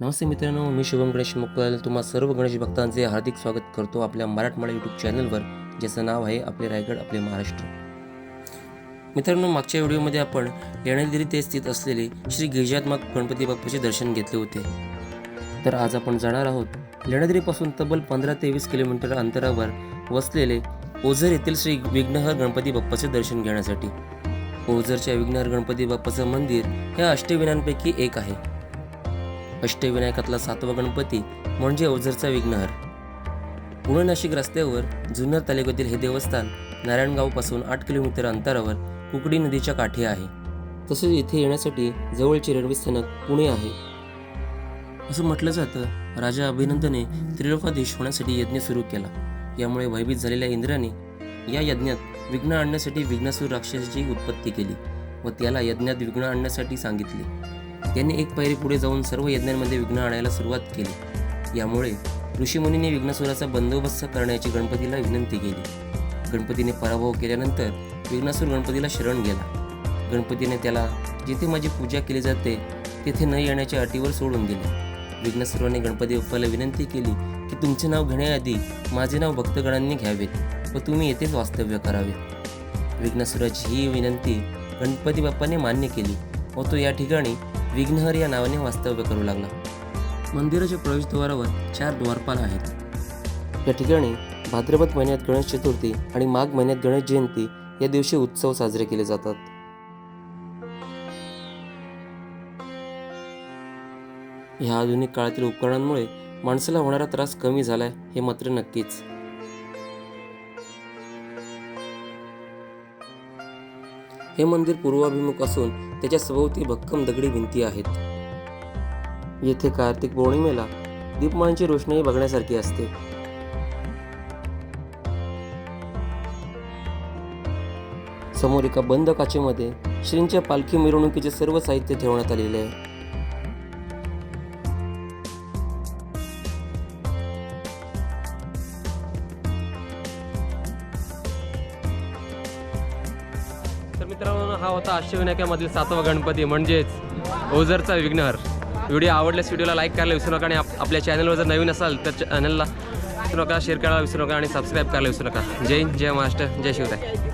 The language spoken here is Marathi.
नमस्ते मित्रांनो मी शुभम गणेश मुक्कल तुम्हा सर्व गणेश भक्तांचे हार्दिक स्वागत करतो आपल्या मराठमोळा यूट्यूब चॅनलवर ज्याचं नाव आहे आपले रायगड आपले महाराष्ट्र. मित्रांनो मागच्या व्हिडिओमध्ये आपण लेण्यादिरी ते स्थित असलेले श्री गिरिजात्मक गणपती बाप्पाचे दर्शन घेतले होते. तर आज आपण जाणार आहोत लेण्याद्रीपासून तब्बल पंधरा ते वीस किलोमीटर अंतरावर वसलेले ओझर येथील श्री विघ्नहर गणपती बाप्पाचे दर्शन घेण्यासाठी. ओझरच्या विघ्नहर गणपती बाप्पाचं मंदिर हे अष्टविनांपैकी एक आहे. अष्टविनायकातला सातवा गणपती म्हणजे ओझरचा विघ्नहर. पुणे नाशिक रस्त्यावर जुन्नर तालुक्यातील हे देवस्थान नारायणगावपासून आठ किलोमीटर अंतरावर कुकडी नदीच्या काठी आहे. तसेच इथे येण्यासाठी जवळचे रेल्वे स्थानक पुणे आहे. असं म्हटलं जातं राजा अभिनंदने त्रिलोकाधीश होण्यासाठी यज्ञ सुरू केला. यामुळे भयभीत झालेल्या इंद्राने या यज्ञात विघ्न आणण्यासाठी विघ्नासूर राक्षसाची उत्पत्ती केली व त्याला यज्ञात विघ्न आणण्यासाठी सांगितले. त्यांनी एक पायरी पुढे जाऊन सर्व यज्ञांमध्ये विघ्न आणायला सुरुवात केली. यामुळे ऋषीमुनीने विघ्नासुराचा बंदोबस्त करण्याची गणपतीला विनंती केली. गणपतीने पराभव केल्यानंतर विघ्नासूर गणपतीला शरण गेला. गणपतीने त्याला जिथे माझी पूजा केली जाते तेथे न येण्याच्या अटीवर सोडून दिले. विघ्नासुराने गणपती बाप्पाला विनंती केली की तुमचे नाव घेण्याआधी माझे नाव भक्तगणांनी घ्यावे व तुम्ही येथेच वास्तव्य करावे. विघ्नासुराची ही विनंती गणपती बाप्पाने मान्य केली व तो या ठिकाणी विघ्नहर या नावाने वास्तव्य करू लागला. मंदिराच्या प्रवेशद्वारावर चार द्वारपाल आहेत. या ठिकाणी भाद्रपद महिन्यात गणेश चतुर्थी आणि माघ महिन्यात गणेश जयंती या दिवशी उत्सव साजरे केले जातात. ह्या आधुनिक काळातील उपकरणांमुळे माणसाला होणारा त्रास कमी झालाय हे मात्र नक्कीच. हे मंदिर पूर्वाभिमुख असून त्याच्या सभोवती भक्कम दगडी भिंती आहेत. येथे कार्तिक पौर्णिमेला दीपमाळांची रोषणाई बघण्यासारखी असते. समोर एका बंद काचेमध्ये श्रींच्या पालखी मिरवणुकीचे सर्व साहित्य ठेवण्यात आलेले आहे. मित्रांनो हा होता अष्टविनायकामधील सातवा गणपती म्हणजेच ओझरचा विघ्नहर. व्हिडिओ आवडल्यास व्हिडिओला लाईक करायला विसरू नका आणि आपल्या चॅनलवर जर नवीन असाल तर चॅनलला विसरू नका शेअर करायला विसरू नका आणि सबस्क्राईब करायला विसरू नका. जय जय महाराष्ट्र जय शिवराय.